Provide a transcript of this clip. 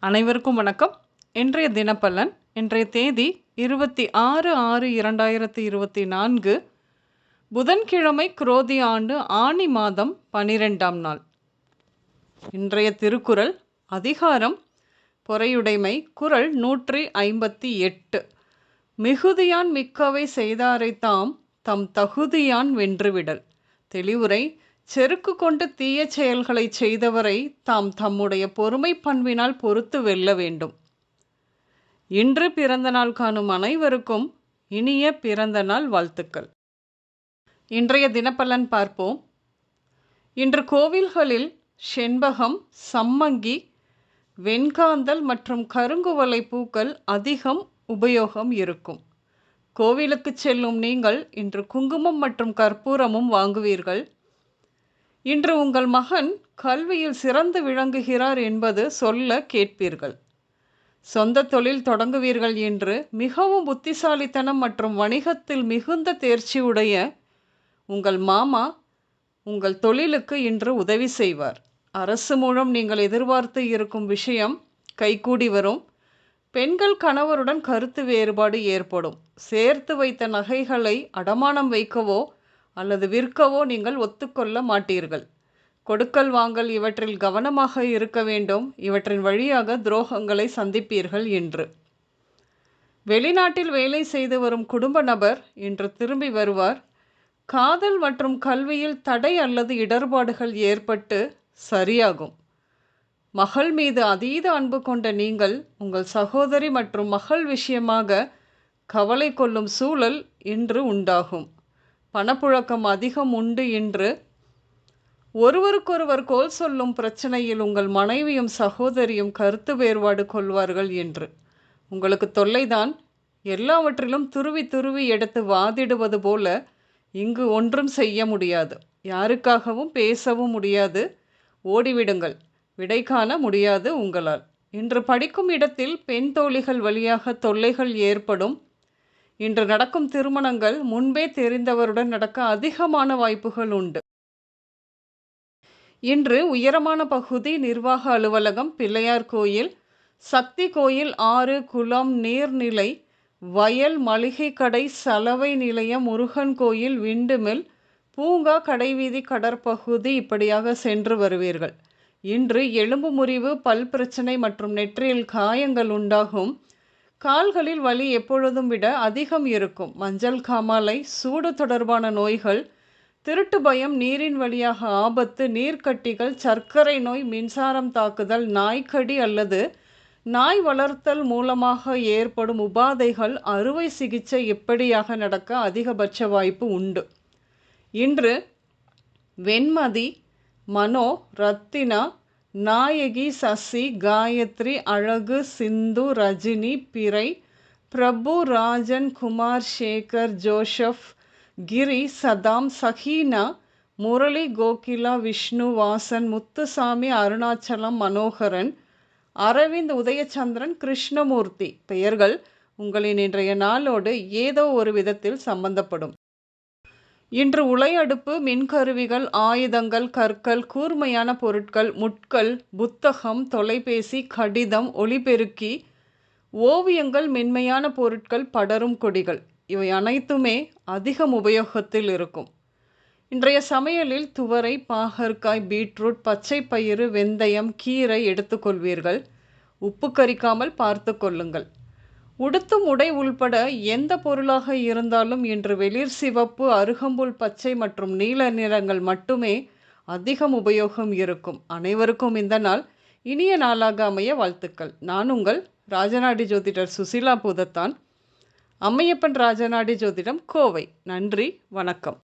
அனைவருக்கும் வணக்கம். இன்றைய தினப்பலன் இன்றைய தேதி இருபத்தி ஆறு ஆறு இரண்டாயிரத்தி இருபத்தி நான்கு புதன்கிழமை குரோதி ஆண்டு ஆணி மாதம் பனிரெண்டாம் நாள். இன்றைய திருக்குறள் அதிகாரம் பொறையுடைமை குரல் நூற்றி ஐம்பத்தி எட்டு. மிகுதியான் மிக்கவை செய்தாரை தாம் தம் தகுதியான் வென்றுவிடல். தெளிவுரை செருக்கு கொண்டு தீய செயல்களை செய்தவரை தாம் தம்முடைய பொறுமை பண்பினால் பொறுத்து வெல்ல வேண்டும். இன்று பிறந்த நாள் காணும் அனைவருக்கும் இனிய பிறந்த நாள் வாழ்த்துக்கள். இன்றைய தினப்பலன் பார்ப்போம். இன்று கோவில்களில் செண்பகம் சம்மங்கி வெண்காந்தல் மற்றும் கருங்குவலை பூக்கள் அதிகம் உபயோகம் இருக்கும். கோவிலுக்கு செல்லும் நீங்கள் இன்று குங்குமம் மற்றும் கற்பூரமும் வாங்குவீர்கள். இன்று உங்கள் மகன் கல்வியில் சிறந்து விளங்குகிறார் என்பது சொல்ல கேட்பீர்கள். சொந்த தொழில் தொடங்குவீர்கள் என்று மிகவும் புத்திசாலித்தனம் மற்றும் வணிகத்தில் மிகுந்த தேர்ச்சியுடைய உங்கள் மாமா உங்கள் தொழிலுக்கு இன்று உதவி செய்வார். அரசு மூலம் நீங்கள் எதிர்பார்த்து இருக்கும் விஷயம் கைகூடி வரும். பெண்கள் கணவருடன் கருத்து வேறுபாடு ஏற்படும். சேர்த்து வைத்த நகைகளை அடமானம் வைக்கவோ அல்லது விற்கவோ நீங்கள் ஒத்துக்கொள்ள மாட்டீர்கள். கொடுக்கல் வாங்கல் இவற்றில் கவனமாக இருக்க வேண்டும். இவற்றின் வழியாக துரோகங்களை சந்திப்பீர்கள் என்று. வெளிநாட்டில் வேலை செய்து வரும் குடும்ப நபர் இன்று திரும்பி வருவார். காதல் மற்றும் கல்வியில் தடை அல்லது இடர்பாடுகள் ஏற்பட்டு சரியாகும். மகள் மீது அதீத அன்பு கொண்ட நீங்கள் உங்கள் சகோதரி மற்றும் மகள் விஷயமாக கவலை கொள்ளும் சூழல் இன்று உண்டாகும். பணப்புழக்கம் அதிகம் உண்டு என்று ஒருவருக்கொருவர் கோல் சொல்லும் பிரச்சனையில் உங்கள் மனைவியும் சகோதரியும் கருத்து வேறுபாடு கொள்வார்கள் என்று. உங்களுக்கு தொல்லைதான்? எல்லாவற்றிலும் துருவி துருவி எடுத்து வாதிடுவது போல இங்கு ஒன்றும் செய்ய முடியாது. யாருக்காகவும் பேசவும் முடியாது. ஓடிவிடுங்கள். விடை காண முடியாது உங்களால். இன்று படிக்கும் இடத்தில் பெண் தோழிகள் வழியாக தொல்லைகள் ஏற்படும். இன்று நடக்கும் திருமணங்கள் முன்பே தெரிந்தவருடன் நடக்க அதிகமான வாய்ப்புகள் உண்டு. இன்று உயரமான பகுதி நிர்வாக அலுவலகம் பிள்ளையார் கோயில் சக்தி கோயில் ஆறு குளம் நீர்நிலை வயல் மளிகை கடை சலவை நிலையம் முருகன் கோயில் விண்டுமில் பூங்கா கடைவீதி கடற்பகுதி இப்படியாக சென்று வருவீர்கள். இன்று எலும்பு முறிவு பல் பிரச்சனை மற்றும் நெற்றியில் காயங்கள் உண்டாகும். கால்களில் வலி எப்பொழுதும் விட அதிகம் இருக்கும். மஞ்சள் காமாலை சூடு தொடர்பான நோய்கள் திருட்டு பயம் நீரின் வழியாக ஆபத்து நீர்க்கட்டிகள் சர்க்கரை நோய் மின்சாரம் தாக்குதல் நாய்க்கடி அல்லது நாய் வளர்த்தல் மூலமாக ஏற்படும் உபாதைகள் அறுவை சிகிச்சை எப்படியாக நடக்க அதிகபட்ச வாய்ப்பு உண்டு. இன்று வெண்மதி மனோ ரத்தினா நாயகி சசி காயத்ரி அழகு சிந்து ரஜினி பிறை பிரபு ராஜன் குமார் சேகர் ஜோஷப் கிரி சதாம் சஹீனா முரளி கோகிலா விஷ்ணு வாசன் முத்துசாமி அருணாச்சலம் மனோகரன் அரவிந்த் உதயச்சந்திரன் கிருஷ்ணமூர்த்தி. பெயர்கள் உங்களின் இன்றைய நாளோடு ஏதோ ஒரு விதத்தில் சம்பந்தப்படும். இன்று உலையடுப்பு மின்கருவிகள் ஆயுதங்கள் கற்கள் கூர்மையான பொருட்கள் முட்கள் புத்தகம் தொலைபேசி கடிதம் ஒளிபெருக்கி ஓவியங்கள் மென்மையான பொருட்கள் படரும் கொடிகள். இவை அனைத்துமே அதிகம் உபயோகத்தில் இருக்கும். இன்றைய சமையலில் துவரை பாகற்காய் பீட்ரூட் பச்சை பயிறு வெந்தயம் கீரை எடுத்துக்கொள்வீர்கள் உப்பு கரிக்காமல் பார்த்து கொள்ளுங்கள். உடுத்தும் உடை உள்பட எந்த பொருளாக இருந்தாலும் இன்று வெளிர் சிவப்பு அருகம்புல் பச்சை மற்றும் நீல நிறங்கள் மட்டுமே அதிகம் உபயோகம் இருக்கும். அனைவருக்கும் இந்த நாள் இனிய நாளாக அமைய வாழ்த்துக்கள். நான் உங்கள் ராஜநாடி ஜோதிடர் சுசிலா பூதத்தான். அம்மையப்பன் ராஜநாடி ஜோதிடம் கோவை. நன்றி வணக்கம்.